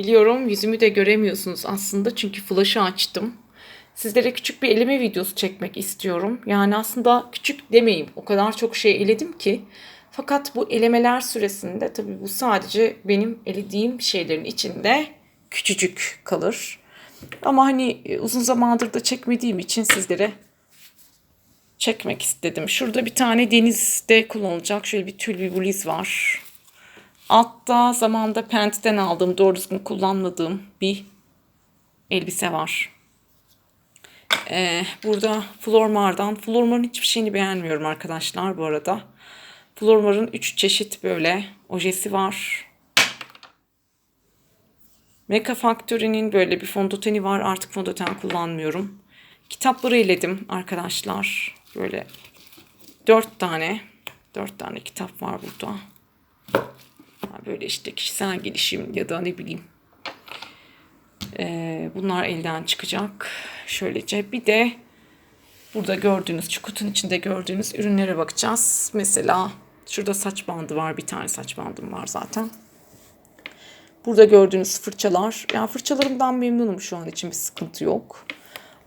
Biliyorum yüzümü de göremiyorsunuz aslında çünkü flaşı açtım. Sizlere küçük bir eleme videosu çekmek istiyorum. Yani aslında küçük demeyeyim. O kadar çok şey eledim ki. Fakat bu elemeler süresinde tabii bu sadece benim elediğim şeylerin içinde küçücük kalır. Ama hani e, uzun zamandır da çekmediğim için sizlere çekmek istedim. Şurada bir tane denizde kullanılacak şöyle bir tül bir bluz var. Altta zamanda Pant'ten aldığım doğru düzgün kullanmadığım bir elbise var. Ee, burada Flormar'dan. Flormar'ın hiçbir şeyini beğenmiyorum arkadaşlar bu arada. Flormar'ın 3 çeşit böyle ojesi var. Meka Factory'nin böyle bir fondöteni var. Artık fondöten kullanmıyorum. Kitapları eledim arkadaşlar. Böyle 4 tane 4 tane kitap var burada. Böyle işte kişisel gelişim ya da ne bileyim. Ee, bunlar elden çıkacak. Şöylece bir de burada gördüğünüz şu kutunun içinde gördüğünüz ürünlere bakacağız. Mesela şurada saç bandı var. Bir tane saç bandım var zaten. Burada gördüğünüz fırçalar. Yani fırçalarımdan memnunum şu an için bir sıkıntı yok.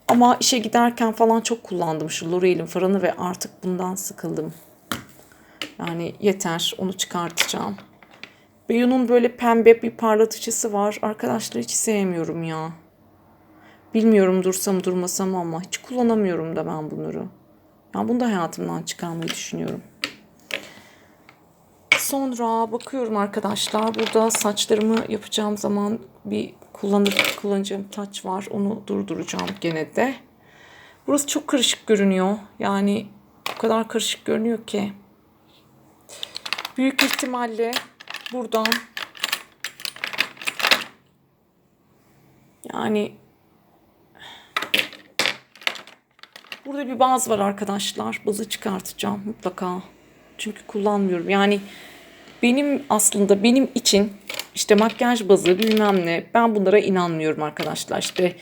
Ama işe giderken falan çok kullandım şu L'Oreal'in fırını ve artık bundan sıkıldım. Yani yeter onu çıkartacağım. Beyon'un böyle pembe bir parlatıcısı var. Arkadaşlar hiç sevmiyorum ya. Bilmiyorum dursam durmasam ama hiç kullanamıyorum da ben bunları. Yani bunu da hayatımdan çıkarmayı düşünüyorum. Sonra bakıyorum arkadaşlar. Burada saçlarımı yapacağım zaman bir kullanıp kullanacağım taç var. Onu durduracağım gene de. Burası çok karışık görünüyor. Yani o kadar karışık görünüyor ki. Büyük ihtimalle buradan yani burada bir baz var arkadaşlar. Bazı çıkartacağım mutlaka. Çünkü kullanmıyorum. Yani benim aslında benim için işte makyaj bazı bilmem ne ben bunlara inanmıyorum arkadaşlar. İşte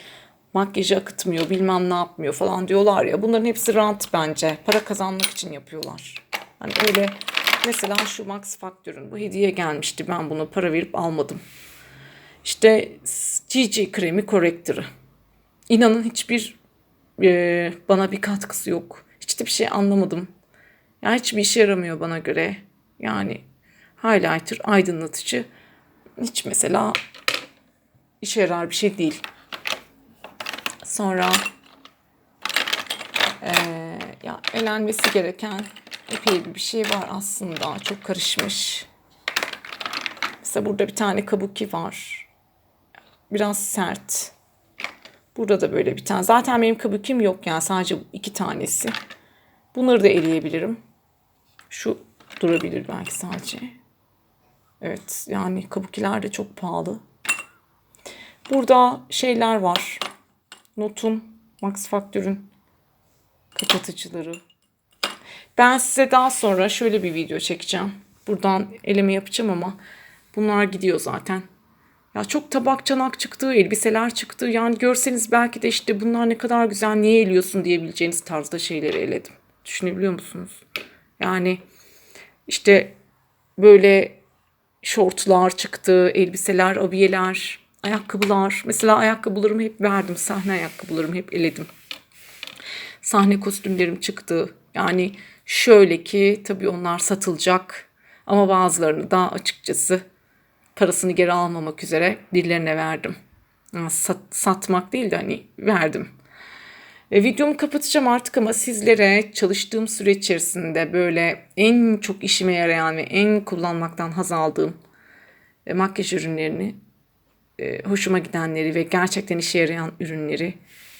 makyajı akıtmıyor bilmem ne yapmıyor falan diyorlar ya. Bunların hepsi rant bence. Para kazanmak için yapıyorlar. Hani öyle mesela şu Max Factor'ın bu hediye gelmişti. Ben bunu para verip almadım. İşte GG kremi korektörü. İnanın hiçbir e, bana bir katkısı yok. Hiç de bir şey anlamadım. Yani hiçbir işe yaramıyor bana göre. Yani highlighter, aydınlatıcı hiç mesela işe yarar bir şey değil. Sonra e, ya elenmesi gereken epey bir şey var aslında. Çok karışmış. Mesela burada bir tane kabuki var. Biraz sert. Burada da böyle bir tane. Zaten benim kabukim yok yani sadece iki tanesi. Bunları da eleyebilirim. Şu durabilir belki sadece. Evet yani kabukiler de çok pahalı. Burada şeyler var. Notun, Max Factor'ün kapatıcıları. Ben size daha sonra şöyle bir video çekeceğim. Buradan eleme yapacağım ama bunlar gidiyor zaten. Ya çok tabak çanak çıktı, elbiseler çıktı. Yani görseniz belki de işte bunlar ne kadar güzel, niye eliyorsun diyebileceğiniz tarzda şeyleri eledim. Düşünebiliyor musunuz? Yani işte böyle şortlar çıktı, elbiseler, abiyeler, ayakkabılar. Mesela ayakkabılarımı hep verdim. Sahne ayakkabılarımı hep eledim. Sahne kostümlerim çıktı. Yani şöyle ki tabii onlar satılacak. Ama bazılarını da açıkçası parasını geri almamak üzere birilerine verdim. Sat, satmak değil de hani verdim. E, videomu kapatacağım artık ama sizlere çalıştığım süre içerisinde böyle en çok işime yarayan ve en kullanmaktan haz aldığım e, makyaj ürünlerini, e, hoşuma gidenleri ve gerçekten işe yarayan ürünleri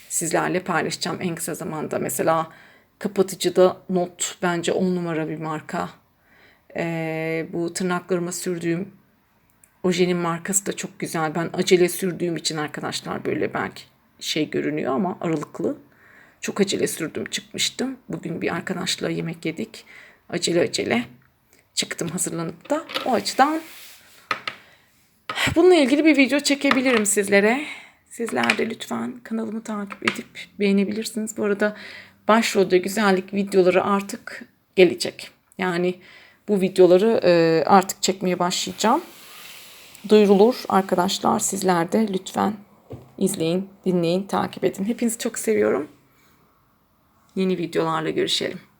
sizlerle paylaşacağım en kısa zamanda. Mesela kapatıcıda Not bence on numara bir marka. E, bu tırnaklarıma sürdüğüm ojenin markası da çok güzel. Ben acele sürdüğüm için arkadaşlar böyle belki şey görünüyor ama aralıklı. Çok acele sürdüm çıkmıştım. Bugün bir arkadaşla yemek yedik. Acele acele çıktım hazırlanıp da. O açıdan bununla ilgili bir video çekebilirim sizlere. Sizler de lütfen kanalımı takip edip beğenebilirsiniz. Bu arada başrolde güzellik videoları artık gelecek. Yani bu videoları artık çekmeye başlayacağım. duyurulur arkadaşlar. Sizler de lütfen izleyin, dinleyin, takip edin. Hepinizi çok seviyorum. Yeni videolarla görüşelim.